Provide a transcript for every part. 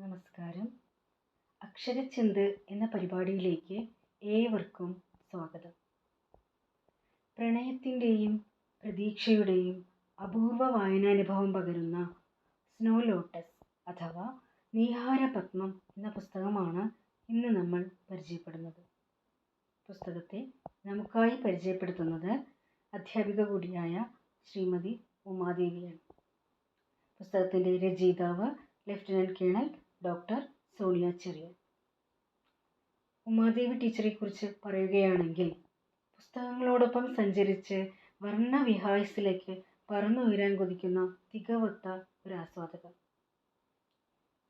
നമസ്കാരം. അക്ഷരച്ചിന്ത് എന്ന പരിപാടിയിലേക്ക് ഏവർക്കും സ്വാഗതം. പ്രണയത്തിന്റെയും പ്രതീക്ഷയുടെയും അപൂർവ വായനാനുഭവം പകരുന്ന സ്നോ ലോട്ടസ് അഥവാ നീഹാര പത്മം എന്ന പുസ്തകമാണ് ഇന്ന് നമ്മൾ പരിചയപ്പെടുന്നത്. പുസ്തകത്തെ നമുക്കായി പരിചയപ്പെടുത്തുന്നത് അധ്യാപിക കൂടിയായ ശ്രീമതി ഉമാദേവിയാണ്. പുസ്തകത്തിന്റെ രചയിതാവ് ലഫ്റ്റനന്റ് കേണൽ ഡോക്ടർ സോണിയ ചെറിയ ഉമാദേവി ടീച്ചറെക്കുറിച്ച് പറയുകയാണെങ്കിൽ പുസ്തകങ്ങളോടൊപ്പം സഞ്ചരിച്ച് വർണവിഹായസിലേക്ക് പറന്നുയരാൻ കൊതിക്കുന്ന തികവത്ത ഒരു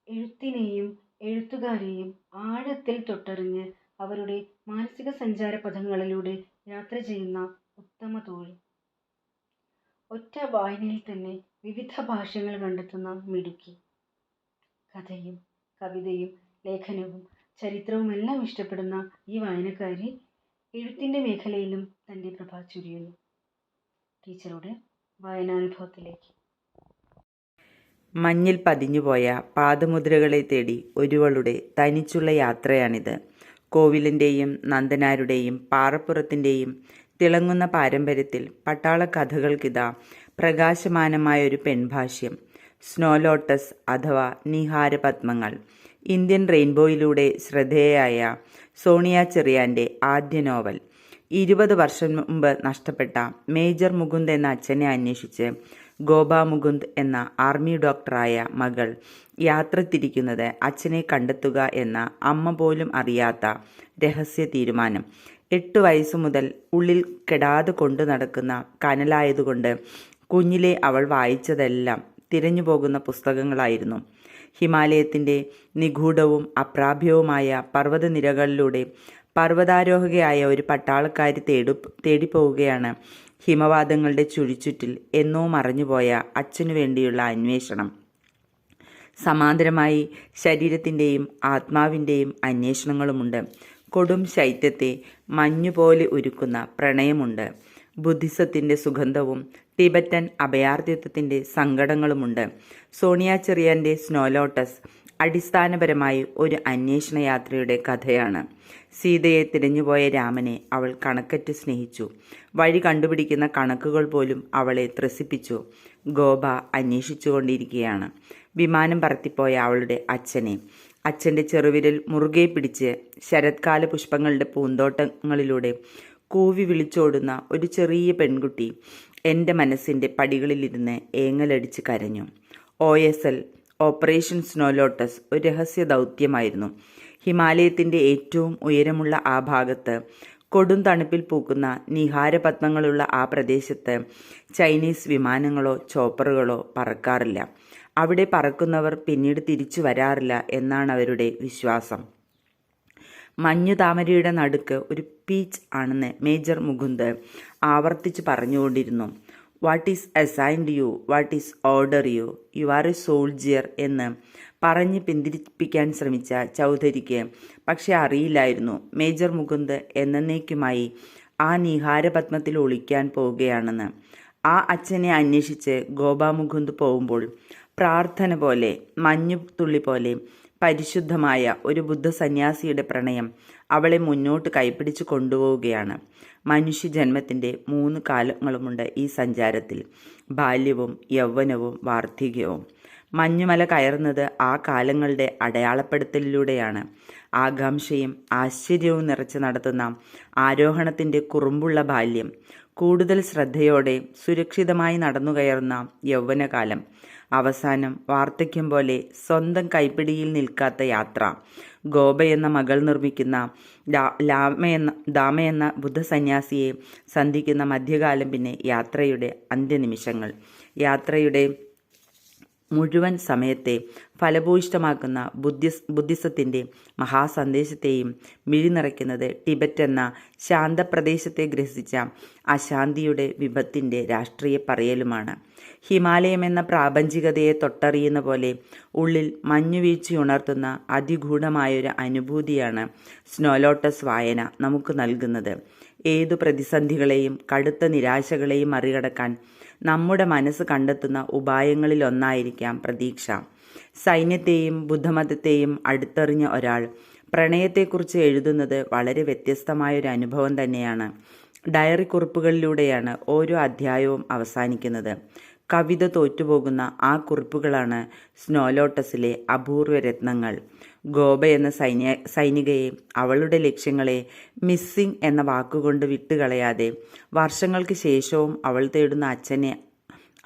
എഴുത്തിനെയും എഴുത്തുകാരെയും ആഴത്തിൽ തൊട്ടറിഞ്ഞ് അവരുടെ മാനസിക സഞ്ചാര പഥങ്ങളിലൂടെ യാത്ര ചെയ്യുന്ന ഉത്തമ തോഴി. ഒറ്റ വായനയിൽ തന്നെ വിവിധ ഭാഷകൾ കണ്ടെത്തുന്ന മിടുക്കി. കഥയും കവിതയും ലേഖനവും ചരിത്രവും എല്ലാം ഇഷ്ടപ്പെടുന്ന ഈ വായനക്കാരി എഴുത്തിന്റെ മേഖലയിലും തന്റെ പ്രഭ ചുരിയുന്നു. ടീച്ചറുടെ വായനാനുഭവത്തിലേക്ക്. മഞ്ഞിൽ പതിഞ്ഞുപോയ പാദമുദ്രകളെ തേടി ഒരുവളുടെ തനിച്ചുള്ള യാത്രയാണിത്. കോവിലിന്റെയും നന്ദനാരുടെയും പാറപ്പുറത്തിന്റെയും തിളങ്ങുന്ന പാരമ്പര്യത്തിൽ പട്ടാള കഥകൾക്കിതാ പ്രകാശമാനമായൊരു പെൺഭാഷ്യം. സ്നോ ലോട്ടസ് അഥവാ നിഹാരപത്മങ്ങൾ. ഇന്ത്യൻ റെയിൻബോയിലൂടെ ശ്രദ്ധേയയായ സോണിയ ചെറിയാന്റെ ആദ്യ നോവൽ. ഇരുപത് വർഷം മുമ്പ് നഷ്ടപ്പെട്ട മേജർ മുകുന്ദ് എന്ന അച്ഛനെ അന്വേഷിച്ച് ഗോപ മുകുന്ദ് എന്ന ആർമി ഡോക്ടറായ മകൾ യാത്ര തിരിക്കുന്നത് അച്ഛനെ കണ്ടെത്തുക എന്ന അമ്മ പോലും അറിയാത്ത രഹസ്യ തീരുമാനം. എട്ട് വയസ്സു മുതൽ ഉള്ളിൽ കെടാതെ കൊണ്ടു നടക്കുന്ന കനലായതുകൊണ്ട് കുഞ്ഞിലെ അവൾ വായിച്ചതെല്ലാം തിരഞ്ഞു പോകുന്ന പുസ്തകങ്ങളായിരുന്നു. ഹിമാലയത്തിന്റെ നിഗൂഢവും അപ്രാപ്യവുമായ പർവതനിരകളിലൂടെ പർവതാരോഹകയായ ഒരു പട്ടാളക്കാരി തേടു തേടിപ്പോവുകയാണ്. ഹിമവാദങ്ങളുടെ ചുഴിച്ചുറ്റിൽ എന്നോ മറഞ്ഞുപോയ അച്ഛനു വേണ്ടിയുള്ള അന്വേഷണം. സമാന്തരമായി ശരീരത്തിന്റെയും ആത്മാവിന്റെയും അന്വേഷണങ്ങളുമുണ്ട്. കൊടും ശൈത്യത്തെ മഞ്ഞുപോലെ ഉരുക്കുന്ന പ്രണയമുണ്ട്. ബുദ്ധിസത്തിന്റെ സുഗന്ധവും ടിബറ്റൻ അഭയാർത്ഥിത്വത്തിന്റെ സങ്കടങ്ങളുമുണ്ട്. സോണിയ ചെറിയാന്റെ സ്നോലോട്ടസ് അടിസ്ഥാനപരമായി ഒരു അന്വേഷണ യാത്രയുടെ കഥയാണ്. സീതയെ തിരഞ്ഞുപോയ രാമനെ അവൾ കണക്കറ്റ് സ്നേഹിച്ചു. വഴി കണ്ടുപിടിക്കുന്ന കണക്കുകൾ പോലും അവളെ ത്രസിപ്പിച്ചു. ഗോപ അന്വേഷിച്ചുകൊണ്ടിരിക്കുകയാണ്. വിമാനം പറത്തിപ്പോയ അവളുടെ അച്ഛനെ. അച്ഛന്റെ ചെറുവിരൽ മുറുകെ പിടിച്ച് ശരത്കാല പുഷ്പങ്ങളുടെ പൂന്തോട്ടങ്ങളിലൂടെ കൂവി വിളിച്ചോടുന്ന ഒരു ചെറിയ പെൺകുട്ടി എന്റെ മനസ്സിന്റെ പടികളിലിരുന്ന് ഏങ്ങലടിച്ച് കരഞ്ഞു. O S L operation snow lotus ഒരു രഹസ്യ ദൗത്യമായിരുന്നു. ഹിമാലയത്തിന്റെ ഏറ്റവും ഉയരമുള്ള ആ ഭാഗത്ത് കൊടും തണുപ്പിൽ പൂക്കുന്ന നിഹാരപത്മങ്ങളുള്ള ആ പ്രദേശത്ത് ചൈനീസ് വിമാനങ്ങളോ ചോപ്പറുകളോ പറക്കാറില്ല. അവിടെ പറക്കുന്നവർ പിന്നീട് തിരിച്ചു വരാറില്ല എന്നാണ് അവരുടെ വിശ്വാസം. മഞ്ഞു താമരയുടെ നടുക്ക് ഒരു പീച്ച് ആണെന്ന് മേജർ മുകുന്ദ് ആവർത്തിച്ച് പറഞ്ഞുകൊണ്ടിരുന്നു. What is assigned you what is order you you are a soldier എന്ന് പറഞ്ഞ് പിന്തിരിപ്പിക്കാൻ ശ്രമിച്ച ചൗധരിക്ക് പക്ഷെ അറിയില്ലായിരുന്നു. മേജർ മുകുന്ദ് എന്നേക്കുമായി ആ നിഹാരപത്മത്തിൽ ഒളിക്കാൻ പോവുകയാണെന്ന്. ആ അച്ഛനെ അന്വേഷിച്ച് ഗോപാമുകുന്ദ് പോകുമ്പോൾ പ്രാർത്ഥന പോലെ മഞ്ഞു തുള്ളി പോലെ പരിശുദ്ധമായ ഒരു ബുദ്ധ സന്യാസിയുടെ പ്രണയം അവളെ മുന്നോട്ട് കൈപ്പിടിച്ച് കൊണ്ടുപോവുകയാണ്. മനുഷ്യജന്മത്തിന്റെ മൂന്ന് കാലങ്ങളുമുണ്ട് ഈ സഞ്ചാരത്തിൽ. ബാല്യവും യൗവനവും വാർദ്ധക്യവും. മഞ്ഞുമല കയറുന്നത് ആ കാലങ്ങളുടെ അടയാളപ്പെടുത്തലിലൂടെയാണ്. ആകാംക്ഷയും ആശ്ചര്യവും നിറച്ച് നടത്തുന്ന ആരോഹണത്തിന്റെ കുറുമ്പുള്ള ബാല്യം കൂടുതൽ ശ്രദ്ധയോടെ സുരക്ഷിതമായി നടന്നു കയറുന്ന യൗവനകാലം അവസാനം വാർദ്ധക്യം പോലെ സ്വന്തം കൈപ്പിടിയിൽ നിൽക്കാത്ത യാത്ര ഗോപ എന്ന മകൾ നിർമ്മിക്കുന്ന ലാമയെന്ന ദാമയെന്ന ബുദ്ധസന്യാസിയെ സന്ധിക്കുന്ന മധ്യകാലം പിന്നെ യാത്രയുടെ അന്ത്യനിമിഷങ്ങൾ. യാത്രയുടെ മുഴുവൻ സമയത്തെ ഫലഭൂയിഷ്ടമാക്കുന്ന ബുദ്ധിസ് ബുദ്ധിസത്തിന്റെ മഹാസന്ദേശത്തെയും മിഴിനിറയ്ക്കുന്നത് ടിബറ്റ് എന്ന ശാന്തപ്രദേശത്തെ ഗ്രസിച്ച അശാന്തിയുടെ വിപത്തിന്റെ രാഷ്ട്രീയ പറയലുമാണ്. ഹിമാലയം എന്ന പ്രാപഞ്ചികതയെ തൊട്ടറിയുന്ന പോലെ ഉള്ളിൽ മഞ്ഞുവീഴ്ചയുണർത്തുന്ന അതിഗൂഢമായൊരു അനുഭൂതിയാണ് സ്നോലോട്ടസ് വായന നമുക്ക് നൽകുന്നത്. ഏതു പ്രതിസന്ധികളെയും കടുത്ത നിരാശകളെയും മറികടക്കാൻ നമ്മുടെ മനസ്സ് കണ്ടെത്തുന്ന ഉപായങ്ങളിലൊന്നായിരിക്കാം പ്രതീക്ഷ. സൈന്യത്തെയും ബുദ്ധമതത്തെയും അടുത്തെറിഞ്ഞ ഒരാൾ പ്രണയത്തെക്കുറിച്ച് എഴുതുന്നത് വളരെ വ്യത്യസ്തമായൊരു അനുഭവം തന്നെയാണ്. ഡയറി കുറിപ്പുകളിലൂടെയാണ് ഓരോ അധ്യായവും അവസാനിക്കുന്നത്. കവിത തോറ്റുപോകുന്ന ആ കുറിപ്പുകളാണ് സ്നോലോട്ടസിലെ അപൂർവ രത്നങ്ങൾ. ഗോപ എന്ന സൈന്യ സൈനികയെ അവളുടെ ലക്ഷ്യങ്ങളെ മിസ്സിംഗ് എന്ന വാക്കുകൊണ്ട് വിട്ടുകളയാതെ വർഷങ്ങൾക്ക് ശേഷവും അവൾ തേടുന്ന അച്ഛനെ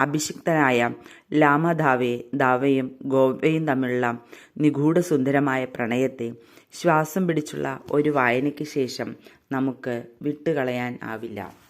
അഭിഷിക്തനായ ലാമ ദാവെ ദാവയും ഗോവയും തമ്മിലുള്ള നിഗൂഢസുന്ദരമായ പ്രണയത്തെ ശ്വാസം പിടിച്ചുള്ള ഒരു വായനയ്ക്ക് ശേഷം നമുക്ക് വിട്ടുകളയാൻ ആവില്ല.